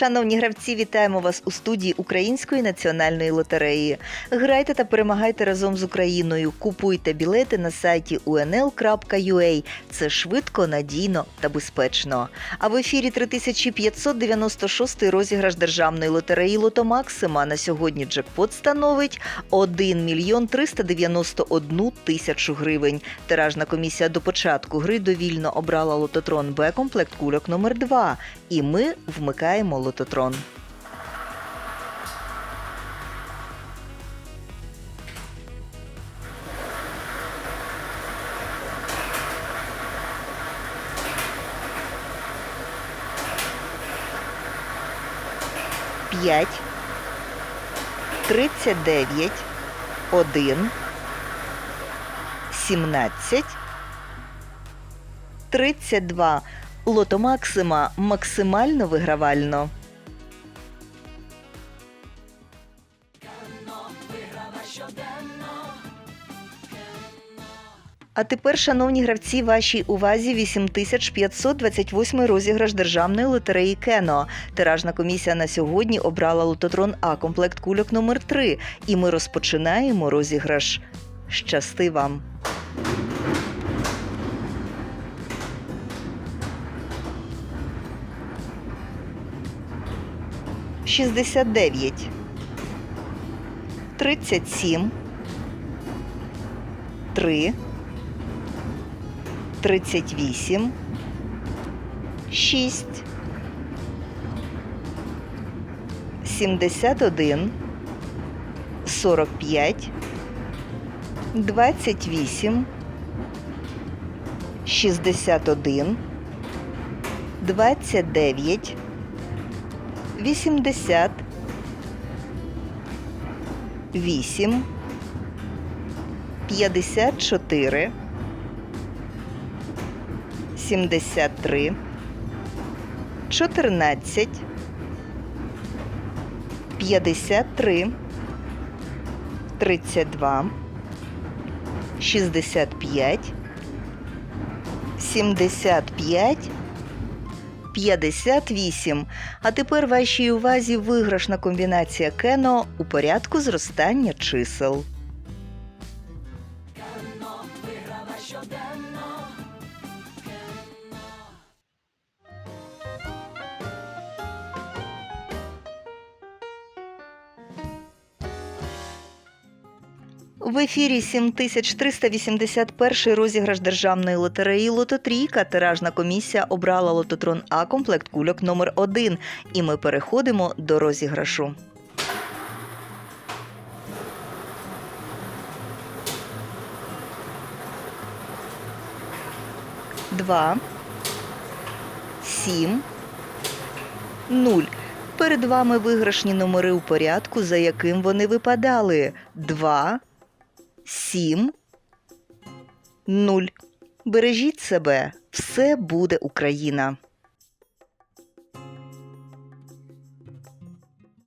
Шановні гравці, вітаємо вас у студії Української національної лотереї. Грайте та перемагайте разом з Україною. Купуйте білети на сайті unl.ua. Це швидко, надійно та безпечно. А в ефірі 3596 розіграш державної лотереї Лото Максима. На сьогодні джекпот становить 1 мільйон 391 тисячу гривень. Тиражна комісія до початку гри довільно обрала лототрон Б комплект кульок номер 2 І ми вмикаємо лототрон. П'ять, тридцять дев'ять, один, сімнадцять, тридцять два. Лото Максима максимально вигравально. А тепер, шановні гравці, вашій увазі 8528 розіграш державної лотереї Кено. Тиражна комісія на сьогодні обрала лототрон А комплект кульок номер 3 І ми розпочинаємо розіграш. Щасти вам! Шістдесят дев'ять, тридцять сім, три, тридцять вісім, шість, сімдесят один, сорок п'ять, двадцять вісім, шістдесят один, двадцять дев'ять. 80 8 54 73 14 53 32 65 75 58. А тепер вашій увазі виграшна комбінація кено у порядку зростання чисел. В ефірі 7381 розіграш державної лотереї Лототрійка. Тиражна комісія обрала лототрон А комплект кульок номер 1 І ми переходимо до розіграшу. Два. Сім. Нуль. Перед вами виграшні номери у порядку, за яким вони випадали. Два. Сім. Нуль. Бережіть себе. Все буде Україна.